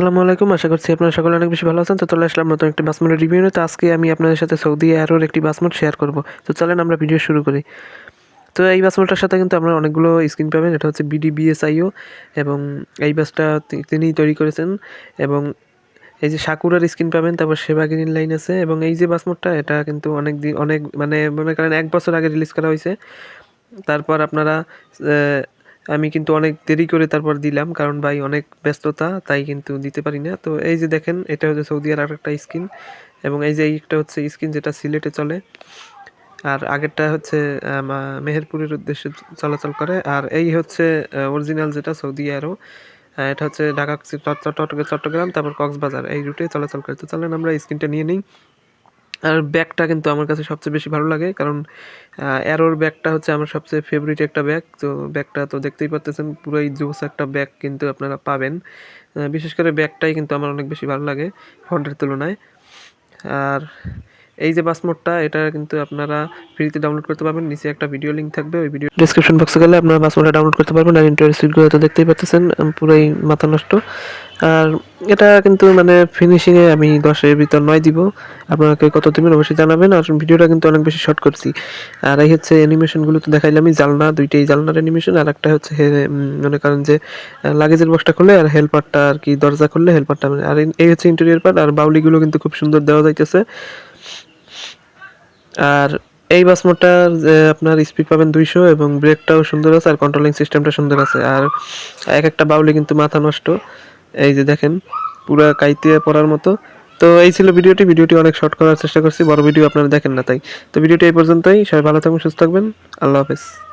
আসসালামু আলাইকুম। আশা করছি আপনারা সকলে অনেক বেশি ভালো আছেন। তো চলে আসলাম নতুন একটি বাসমোটের রিভিউ নিয়ে। তো আজকে আমি আপনাদের সাথে সৌদি এয়ারোর একটি বাসমোট শেয়ার করব। তো চলেন আমরা ভিডিও শুরু করি। তো এই বাসমোটটার সাথে কিন্তু আপনারা অনেকগুলো স্ক্রিন পাবেন। এটা হচ্ছে বিডি বিএসআইও এবং এই বাসটা তি- তিনিই তৈরি করেছেন এবং এই যে সাকুরার স্ক্রিন পাবেন, তারপর সেবা গ্রিন লাইন আছে এবং এই যে বাসমোটটা এটা কিন্তু অনেক দিন অনেক মানে মনে করেন এক বছর আগে রিলিজ করা হয়েছে। তারপর আপনারা আমি কিন্তু অনেক দেরি করে তারপর দিলাম, কারণ ভাই অনেক ব্যস্ততা, তাই কিন্তু দিতে পারি না। তো এই যে দেখেন, এটা হচ্ছে সৌদি আর একটা স্কিন, এবং এই যে একটা হচ্ছে স্কিন যেটা সিলেটে চলে, আর আগেরটা হচ্ছে মেহেরপুরের উদ্দেশ্যে চলাচল করে, আর এই হচ্ছে অরিজিনাল যেটা সৌদি আরও এটা হচ্ছে ঢাকা, চট- চট্টগ্রাম তারপর কক্সবাজার, এই রুটে চলাচল করে। তো চলেন আমরা স্ক্রিনটা নিয়ে নিই। আর ব্যাগটা কিন্তু আমার কাছে সবচেয়ে বেশি ভালো লাগে, কারণ অ্যারোর ব্যাগটা হচ্ছে আমার সবচেয়ে ফেভারিট একটা ব্যাগ। তো ব্যাগটা তো দেখতেই পাচ্ছেন পুরোই জোস একটা ব্যাগ কিন্তু আপনারা পাবেন। বিশেষ করে ব্যাগটাই কিন্তু আমার অনেক বেশি ভালো লাগে, ফন্টের তুলনায়। আর এই যে পাসপোর্টটা এটা কিন্তু আপনারা ফ্রিতে ডাউনলোড করতে পারবেন, নিচে একটা ভিডিও লিঙ্ক থাকবে, ওই ভিডিও ডিসক্রিপশন বক্সে গেলে আপনারা পাসপোর্টটা ডাউনলোড করতে পারবেন, আর ইন্টারের সিটগুলো তো দেখতেই পাচ্ছেন পুরোই মাথা নষ্ট। আর এটা কিন্তু মানে ফিনিশিংয়ে আমি দশের ভিতর নয় দিব। আপনাকে কত দিবেন অবশ্যই জানাবেন আর ভিডিওটা কিন্তু অনেক বেশি শর্ট করছি। আর এই হচ্ছে অ্যানিমেশনগুলো তো দেখাইলামই, জালনা, দুইটাই জালনার অ্যানিমেশন আর একটা হচ্ছে মনে করেন যে লাগেজের বক্সটা খুলে আর হেলপারটা আর কি দরজা খুললে হেলপারটা আর এই- হচ্ছে ইন্টেরিয়র পার্ট আর বাউলিগুলো কিন্তু খুব সুন্দর দেওয়া যাইতেছে। আর এই বাস মোটটার যে আপনার স্পিড পাবেন দুইশো এবং ব্রেকটাও সুন্দর আছে আর কন্ট্রোলিং সিস্টেমটা সুন্দর আছে। আর এক একটা বাউলি কিন্তু মাথা নষ্ট। এই যে দেখেন, পুরা কাইতে পড়ার মতো। তো এই ছিল ভিডিওটি। ভিডিওটি অনেক শর্ট করার চেষ্টা করছি, বড় ভিডিও আপনারা দেখেন না তাই। তো ভিডিওটি এই পর্যন্তই। সবাই ভালো থাকবেন, সুস্থ থাকবেন। আল্লাহ হাফেজ।